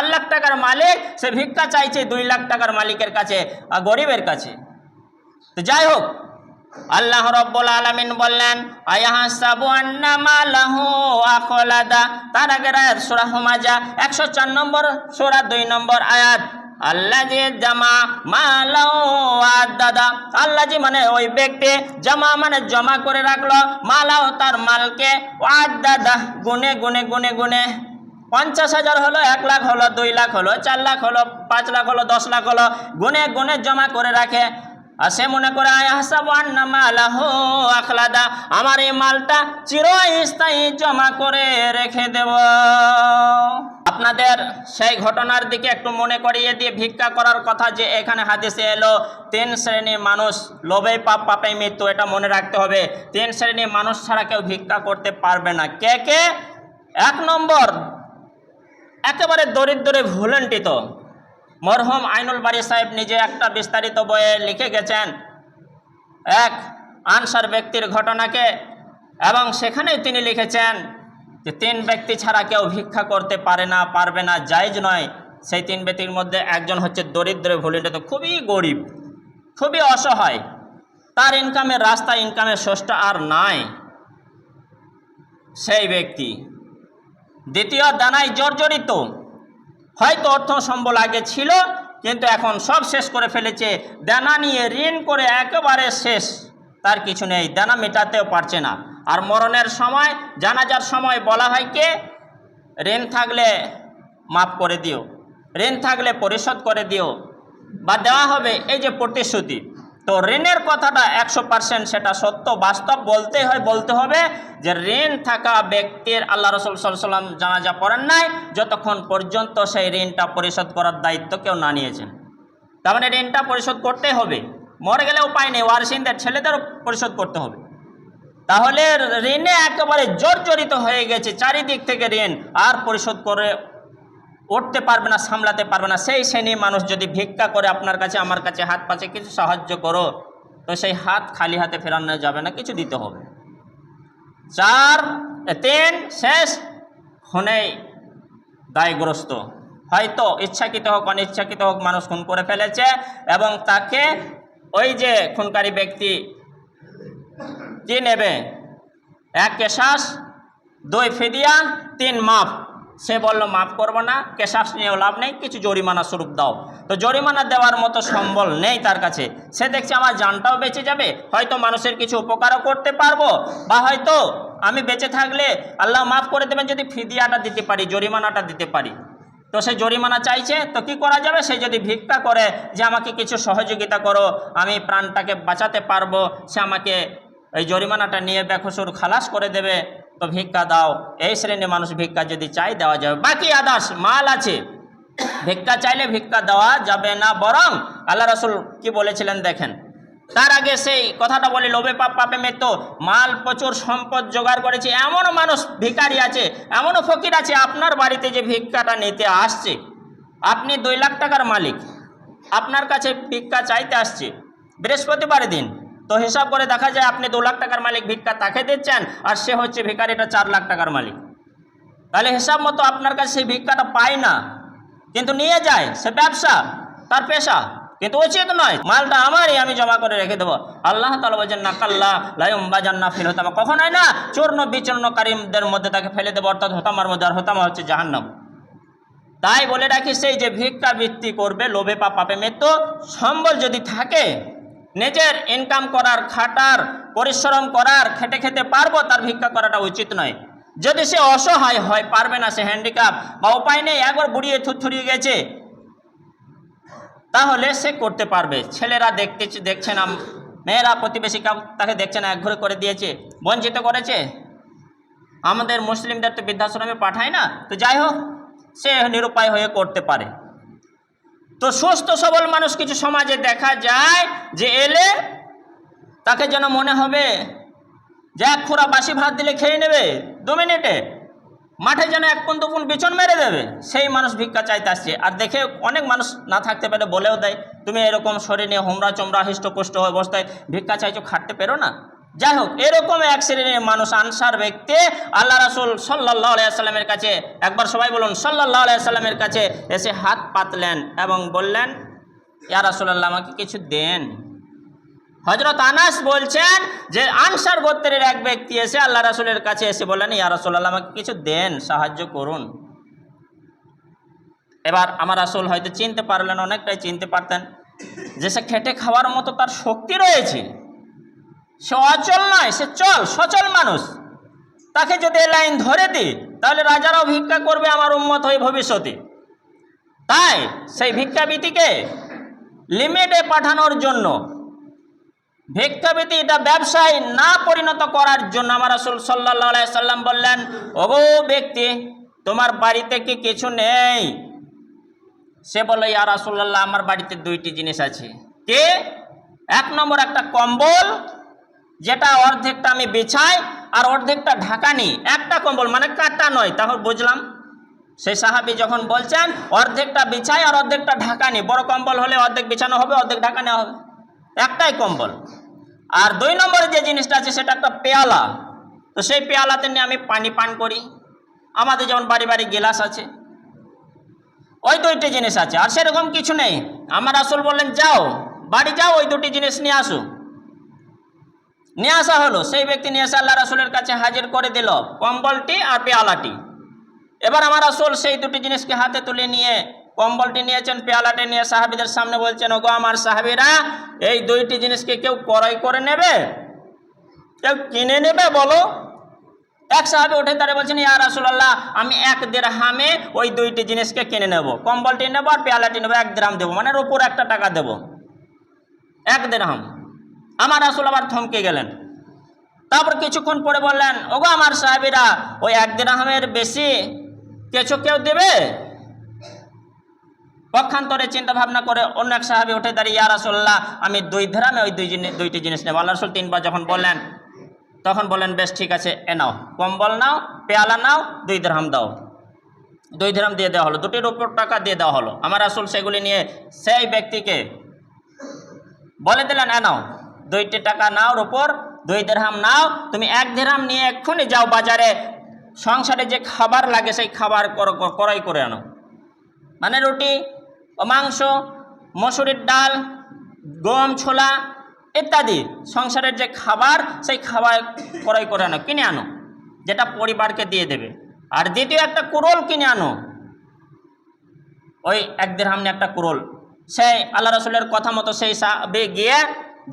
চার লাখ টাকার মালিক, সে ভিক্ষা চাইছে দুই লাখ টাকার মালিকের কাছে আর গরিবের কাছে। তো যাই হোক, আল্লাহ রব্বুল আলামিন বললেন তার আগের আয়াত সূরা হুমাজা 104 নম্বর সূরা 2 নম্বর আয়াত আল্লাহ যে জামা মালাও আদাদা। আল্লাহ জি মানে ওই ব্যক্তি, জমা মানে জমা করে রাখল, মালাও তার মালকে আদাদা, গুনে গুনে গুনে গুনে। পঞ্চাশ হাজার হলো এক লাখ হলো, দুই লাখ হলো, চার লাখ হলো, পাঁচ লাখ হলো, দশ লাখ হলো গুনে গুনে জমা করে রাখে। আর সে মনে করে আখলাদা, আমার এই মালটা চিরস্থায়ী জমা করে রেখে দেব। আপনাদের সেই ঘটনার দিকে একটু মনে করিয়ে দিয়ে ভিক্ষা করার কথা যে এখানে হাদিসে এলো, তিন শ্রেণির মানুষ লোভে পাপ, পাপে মৃত্যু, এটা মনে রাখতে হবে। তিন শ্রেণির মানুষ ছাড়া কেউ ভিক্ষা করতে পারবে না। কে কে? এক নম্বর একেবারে দরিদ্রে ভুলন্টিত মরহম আইনুল বাড়ি সাহেব নিজে একটা বিস্তারিত বইয়ে লিখে গেছেন, এক আনসার ব্যক্তির ঘটনাকে এবং সেখানেই তিনি লিখেছেন যে তিন ব্যক্তি ছাড়া কেউ ভিক্ষা করতে পারে না, পারবে না, জায়জ নয়। সেই তিন ব্যক্তির মধ্যে একজন হচ্ছে দরিদ্র ভুলন্টিত খুবই গরিব, খুবই অসহায়। তার ইনকামের রাস্তা ইনকামের সোর্সটা আর নাই। সেই ব্যক্তি দ্বিতীয় দানায় জর্জরিত। হয়তো অর্থ সম্বল আগে ছিল, কিন্তু এখন সব শেষ করে ফেলেছে। দানা নিয়ে ঋণ করে একেবারে শেষ। তার কিছু নেই, দানা মেটাতেও পারছে না। আর মরণের সময়, জানাজার সময় বলা হয় কে? ঋণ থাকলে মাফ করে দিও। ঋণ থাকলে পরিশোধ করে দিও। বা দেওয়া হবে এই যে প্রতিশ্রুতি। তো ঋণের কথাটা একশো পার্সেন্ট সেটা সত্য, বাস্তব বলতে হয়, বলতে হবে যে ঋণ থাকা ব্যক্তির আল্লাহ রসুল সাল্লাম জানাজা পড়েন নাই, যতক্ষণ পর্যন্ত সেই ঋণটা পরিশোধ করার দায়িত্ব কেউ না নিয়েছেন। তার মানে ঋণটা পরিশোধ করতে হবে। মরে গেলে উপায় নেই, ওয়ারসিনদের ছেলেদেরও পরিশোধ করতে হবে। তাহলে ঋণে একেবারে জর্জরিত হয়ে গেছে চারিদিক থেকে ঋণ, আর পরিশোধ করে উঠতে পারবে না, সামলাতে পারবে না, সেই শ্রেণি মানুষ যদি ভিক্ষা করে আপনার কাছে, আমার কাছে হাত পাচ্ছে, কিছু সাহায্য করো, তো সেই হাত খালি হাতে ফেরানো যাবে না, কিছু দিতে হবে। চার তিন, শেষ খুনেই দায়গ্রস্ত। হয়তো ইচ্ছাকৃত হোক, অনিচ্ছাকৃত হোক, মানুষ খুন করে ফেলেছে এবং তাকে ওই যে খুনকারী ব্যক্তি কি নেবে? এক কেশাস, দুই ফিদিয়া, তিন মাপ সে বলল, মাফ করব না কেশাস নিয়েও লাভ নেই, কিছু জরিমানা স্বরূপ দাও। তো জরিমানা দেওয়ার মতো সম্বল নেই তার কাছে। সে দেখছে আমার জানটাও বেঁচে যাবে, হয়তো মানুষের কিছু উপকারও করতে পারব, বা হয়তো আমি বেঁচে থাকলে আল্লাহ মাফ করে দেবেন যদি ফিদিয়াটা দিতে পারি, জরিমানাটা দিতে পারি। তো সে জরিমানা চাইছে, তো কি করা যাবে? সে যদি ভিক্ষা করে যে, আমাকে কিছু সহযোগিতা করো, আমি প্রাণটাকে বাঁচাতে পারব, সে আমাকে এই জরিমানাটা নিয়ে বেখসুর খালাস করে দেবে। তো ভিক্ষা দাও। এই শ্রেণির মানুষ ভিক্ষা যদি চাই দেওয়া যাবে। বাকি আদার্স মাল আছে। ভিক্ষা চাইলে ভিক্ষা দেওয়া যাবে না, বরং আল্লাহ রসুল কি বলেছিলেন দেখেন? তার আগে সেই কথাটা বলে, লোভে পাপ, পাপে মেতো মাল প্রচুর সম্পদ জোগাড় করেছে। এমনও মানুষ ভিখারি আছে এমনও ফকির আছে, আপনার বাড়িতে যে ভিক্ষাটা নিতে আসছে। আপনি দুই লাখ টাকার মালিক। আপনার কাছে ভিক্ষা চাইতে আসছে। বৃহস্পতিবার দিন। তো হিসাব করে দেখা যায় আপনি দু লাখ টাকার মালিক, ভিক্ষা তাকে দিচ্ছেন আর সে হচ্ছে ভিখারিটা চার লাখ টাকার মালিক। তাহলে হিসাব মতো আপনার কাছে সেই ভিক্ষাটা পায় না। কিন্তু নিয়ে যায়, সে ব্যবসা, তার পেশা। কিন্তু উচিত নয়, মালটা আমারই, আমি জমা করে রেখে দেবো। আল্লাহ তালা বলছেন না কাল্লা লাইম বাজান না ফেল হতামা। কখনোই না, চূর্ণ বিচূর্ণকারীদের মধ্যে তাকে ফেলে দেবো, অর্থাৎ হতামার মধ্যে, আর হতামা হচ্ছে জাহান্নাম। তাই বলে রাখি, সেই যে ভিক্ষা বৃত্তি করবে, লোভে পাপে মৃত্যু, সম্বল যদি থাকে নিজের ইনকাম করার, খাটার, পরিশ্রম করার, খেটে খেতে পারব তার ভিক্ষা করাটা উচিত নয়। যদি সে অসহায় হয়, পারবে না সে হ্যান্ডিক্যাপ বা উপায় নেই, একবার বুড়িয়ে থুরথুরিয়ে গেছে, তাহলে সে করতে পারবে। ছেলেরা দেখতে দেখছে না, মেয়েরা, প্রতিবেশী তাকে দেখছে না, একঘরে করে দিয়েছে, বঞ্চিত করেছে। আমাদের মুসলিমদের তো বৃদ্ধাশ্রমে পাঠায় না, তো যাই হোক, সে নিরুপায় হয়ে করতে পারে। তো সুস্থ সবল মানুষ কিছু সমাজে দেখা যায় যে এলে তাকে যেন মনে হবে যে এক খোরা বাসি ভাত দিলে খেয়ে নেবে, দু মিনিটে। মাঠে যেন এক পুন দুপুন বিচন মেরে দেবে, সেই মানুষ ভিক্ষা চাইতে আসছে। আর দেখে অনেক মানুষ না থাকতে পারে বলেও দেয়, তুমি এরকম শরীর হোমরা চমড়া, হৃষ্টপুষ্ট হয়ে ভিক্ষা চাইছো, খাটতে পেরো না? যাই হোক এরকম এক শ্রেণির মানুষ, আনসার ব্যক্তি আল্লাহ রাসুল সাল্লাহ আলাইসাল্লামের কাছে, একবার সবাই বলুন সাল্লাহ আলাইসাল্লামের কাছে এসে হাত পাতলেন এবং বললেন, ইয়া রাসুলাল্লাহ, আমাকে কিছু দেন। হজরত আনাস বলছেন যে, আনসার গোত্রের এক ব্যক্তি এসে আল্লাহ রাসুলের কাছে এসে বললেন, ইয়া রাসুলাল্লাহ, আমাকে কিছু দেন, সাহায্য করুন। এবার আমার আসল হয়তো চিনতে পারলেন, অনেকটাই চিনতে পারতেন যে, সে খেটে খাওয়ার মতো তার শক্তি রয়েছে। সে অচল নয়, সে চল, সচল মানুষ। তাকে যদি এ লাইন ধরে দিই তাহলে রাজারাও ভিক্ষা করবে আমার উন্মত হয়ে ভবিষ্যতে। তাই সেই ভিক্ষাবৃত্তিকে লিমিটে পাঠানোর জন্য, ভিক্ষাবৃত্তি এটা ব্যবসায় না পরিণত করার জন্য আমার রাসুল সাল্লাহ সাল্লাম বললেন, ওগো ব্যক্তি, তোমার বাড়িতে কি কিছু নেই? সে বলল, ইয়া রাসুল্লাহ আমার বাড়িতে দুইটি জিনিস আছে। কে? এক নম্বর একটা কম্বল যেটা অর্ধেকটা আমি বিছাই আর অর্ধেকটা ঢাকানি একটা কম্বল মানে কাটা নয়, তাহলে বুঝলাম? সেই সাহাবি যখন বলছেন, অর্ধেকটা বিছাই আর অর্ধেকটা ঢাকানি বড় কম্বল হলে অর্ধেক বিছানো হবে, অর্ধেক ঢাকানো হবে। একটাই কম্বল। আর দুই নম্বরে যে জিনিসটা আছে, সেটা একটা পেয়ালা। তো সেই পেয়ালাতে নিয়ে আমি পানি পান করি। আমাদের যেমন বাড়ি বাড়ি গেলাস আছে। ওই দুইটি জিনিস আছে, আর সেরকম কিছু নেই। আমার আসল বললেন, যাও, বাড়ি যাও, ওই দুটি জিনিস নিয়ে আসো। নিয়ে আসা হলো। সেই ব্যক্তি নিয়ে এসে আল্লাহ রাসুলের কাছে হাজির করে দিল কম্বলটি আর পেয়ালাটি। এবার আমার আসল সেই দুটি জিনিসকে হাতে তুলে নিয়ে কম্বলটি নিয়েছেন, পেয়ালাটি নিয়ে সাহাবিদের সামনে বলছেন, ওগো আমার সাহাবিরা, এই দুইটি জিনিসকে কেউ ক্রয় করে নেবে? কেউ কিনে নেবে বলো? এক সাহাবি উঠে তারা বলছেন, ইয়া রাসুলাল্লাহ, আমি এক দেড় হামে ওই দুইটি জিনিসকে কিনে নেব। কম্বলটি নেব আর পেয়ালাটি নেব, এক দেড়হাম দেবো মানে উপর একটা টাকা দেবো। এক দেড়হাম আমার রাসুল আবার থমকে গেলেন। তারপর কিছুক্ষণ পরে বললেন, ওগো আমার সাহেবেরা, ওই এক দেড়হামের বেশি কিছু কেউ দেবে? পক্ষান্তরে চিন্তা ভাবনা করে অন্য এক সাহাবি উঠে দাঁড়িয়ে, ইয়া রাসুল্লাহ আমি দুই ধারামে ওই দুই জিনিস, দুইটি জিনিস নেব। আল্লাহ রসুল তিনবার যখন বললেন, তখন বললেন, বেশ, ঠিক আছে, এ নাও, কম্বল নাও, পেয়ালা নাও, দুই দ্রাম দাও। দুই দ্রাম দিয়ে দেওয়া হলো, দুটির উপর টাকা দিয়ে দেওয়া হলো। আমার আসল সেগুলি নিয়ে সেই ব্যক্তিকে বলে দিলেন, এ নাও দুইটি টাকা নাও উপর, দুই দেড়হাম নাও। তুমি এক দেড়হাম নিয়ে এক্ষুনি যাও বাজারে। সংসারে যে খাবার লাগে সেই খাবার কর- কর- আনো। মানে রুটি ও মাংস, মসুরির ডাল, গম, ছোলা ইত্যাদি সংসারের যে খাবার সেই খাবার ক্রয় করে আনো, কিনে আনো, যেটা পরিবারকে দিয়ে দেবে। আর দ্বিতীয় একটা কুরল কিনে আনো। ওই এক দেড় হামনে একটা কুরল। সেই আল্লাহ রসুলের কথা মতো সেই সাহাবে গিয়ে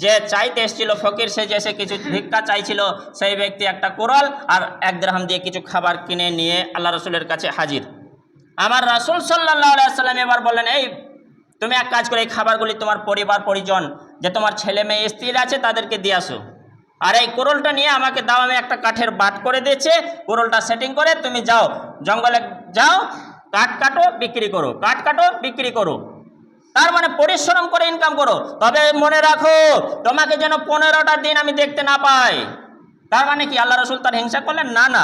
যে চাইতে এসেছিল ফকির, সে যে সে কিছু ভিক্ষা চাইছিল, সেই ব্যক্তি একটা কুরল আর এক দেড়হাম দিয়ে কিছু খাবার কিনে নিয়ে আল্লাহ রসুলের কাছে হাজির। আমার রাসুল সাল্লাহ সাল্লাম এবার বললেন, এই, তুমি এক কাজ করে, এই খাবারগুলি তোমার পরিবার, পরিজন, যে তোমার ছেলে মেয়ে, স্ত্রী আছে, তাদেরকে দিয়ে আসো। আর এই কোরলটা নিয়ে আমাকে দাও, আমি একটা কাঠের বাট করে দিয়েছে কোরলটা সেটিং করে তুমি যাও। জঙ্গলে যাও, কাঠ কাটো, বিক্রি করো। কাঠ কাটো, বিক্রি করো। তার মানে পরিশ্রম করে ইনকাম করো। তবে মনে রাখো, তোমাকে যেন পনেরোটা দিন আমি দেখতে না পাই। তার মানে কি, আল্লাহ রসুল তার হিংসা করলেন? না না।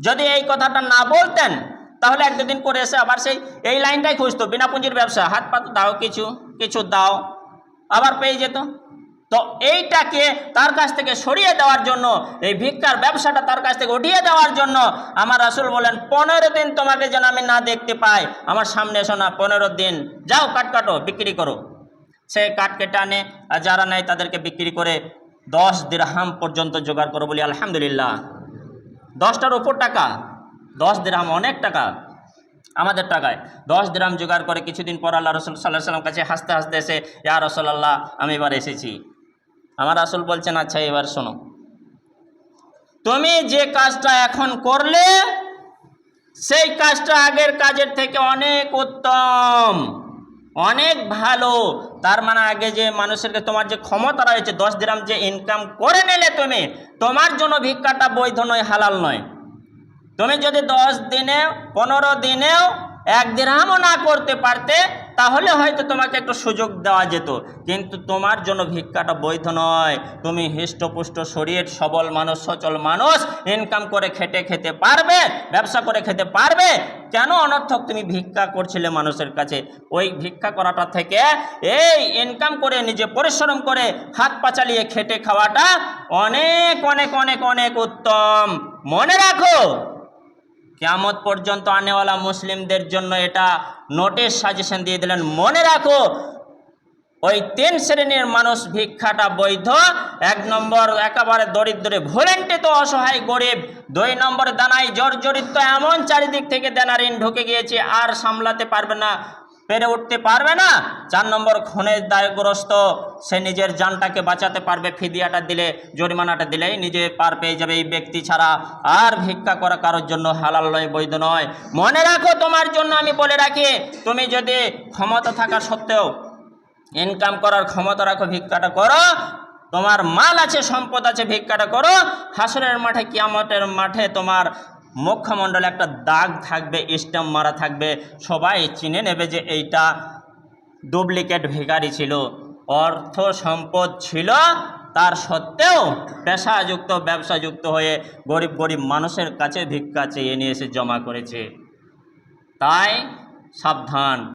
যদি এই কথাটা না বলতেন, তাহলে এক দুদিন করে এসে আবার সেই, এই লাইনটাই খুঁজতো, বিনা পুঁজির ব্যবসা। হাত পাত দাও, কিছু কিছু দাও। আবার পেয়ে যেত। তো এইটাকে তার কাছ থেকে সরিয়ে দেওয়ার জন্য, এই ভিক্ষার ব্যবসাটা তার কাছ থেকে উঠিয়ে দেওয়ার জন্য আমার রাসুল বলেন, পনেরো দিন তোমাকে যেন আমি না দেখতে পাই, আমার সামনে এসো না, পনেরো দিন যাও কাট কাটো, বিক্রি করো। সে কাঠ কেটে আনে আর যারা নেয় তাদেরকে বিক্রি করে দশ দিরহাম পর্যন্ত জোগাড় করো বলি, আলহামদুলিল্লাহ। দশটার উপর টাকা, দশ দিরহাম অনেক টাকা, আমাদের টাকায়। দশ দিরাম জোগাড় করে কিছুদিন পর আল্লাহ রসুল সাল্লাহ সাল্লাম কাছে হাসতে হাসতে এসে, ইয়া রসল্লাহ আমি এবার এসেছি। আমার আসল বলছেন আচ্ছা এবার শোনো। তুমি যে কাজটা এখন করলে, সেই কাজটা আগের কাজের থেকে অনেক উত্তম, অনেক ভালো। তার মানে আগে যে মানুষেরকে তোমার যে ক্ষমতা রয়েছে, দশ দিরাম যে ইনকাম করে নিলে তুমি, তোমার জন্য ভিক্ষাটা বৈধ নয়, হালাল নয়। তুমি যদি দশ দিনে, পনেরো দিনেও এক দিরহামও না করতে পারতে তাহলে হয়তো তোমাকে একটু সুযোগ দেওয়া যেত। কিন্তু তোমার জন্য ভিক্ষাটা বৈধ নয়। তুমি হৃষ্টপুষ্ট, শরীর সবল মানুষ, সচল মানুষ ইনকাম করে খেটে খেতে পারবে, ব্যবসা করে খেতে পারবে। কেন অনর্থক তুমি ভিক্ষা করছিলে মানুষের কাছে? ওই ভিক্ষা করাটা থেকে এই ইনকাম করে, নিজে পরিশ্রম করে, হাত পা চালিয়ে খেটে খাওয়াটা অনেক অনেক অনেক অনেক উত্তম। মনে রাখো কেয়ামত পর্যন্ত আনেওয়ালা মুসলিমদের জন্য এটা নোটের সাজেশন দিয়ে দিলেন। মনে রাখো, ওই তিন শ্রেণির মানুষ ভিক্ষাটা বৈধ, এক নম্বর একেবারে দরিদ্রে ভোলেন্টে তো অসহায়, গরিব, দুই নম্বর দানায় জর্জরিত, এমন চারিদিক থেকে দেনারিন ঢুকে গিয়েছে, আর সামলাতে পারবে না। পেরে উঠতে পারবে না। চার নম্বর খুনের দায়গ্রস্ত, সে নিজের জানটাকে বাঁচাতে পারবে, ফিদিয়াটা দিলে, জরিমানাটা দিলেই নিজে পার পেয়ে যাবে এই ব্যক্তি ছাড়া। আর ভিক্ষা করা কারোর জন্য হালাল নয়, বৈধ নয়। মনে রাখো, তোমার জন্য আমি বলে রাখি, তুমি যদি ক্ষমতা থাকা সত্ত্বেও ইনকাম করার ক্ষমতা রাখো, ভিক্ষাটা করো, তোমার মাল আছে, সম্পদ আছে, ভিক্ষাটা করো, হাসরের মাঠে, কিয়ামতের মাঠে তোমার মুখ্যমণ্ডলে একটা দাগ থাকবে, স্ট্যাম্প মারা থাকবে। সবাই চিনে নেবে যে এইটা ডুপ্লিকেট ভিকারি ছিল। অর্থ সম্পদ ছিল, তার সত্ত্বেও পেশাযুক্ত, ব্যবসাযুক্ত হয়ে গরিব গরিব মানুষের কাছে ভিক্ষা চেয়ে নিয়ে এসে জমা করেছে। তাই সাবধান।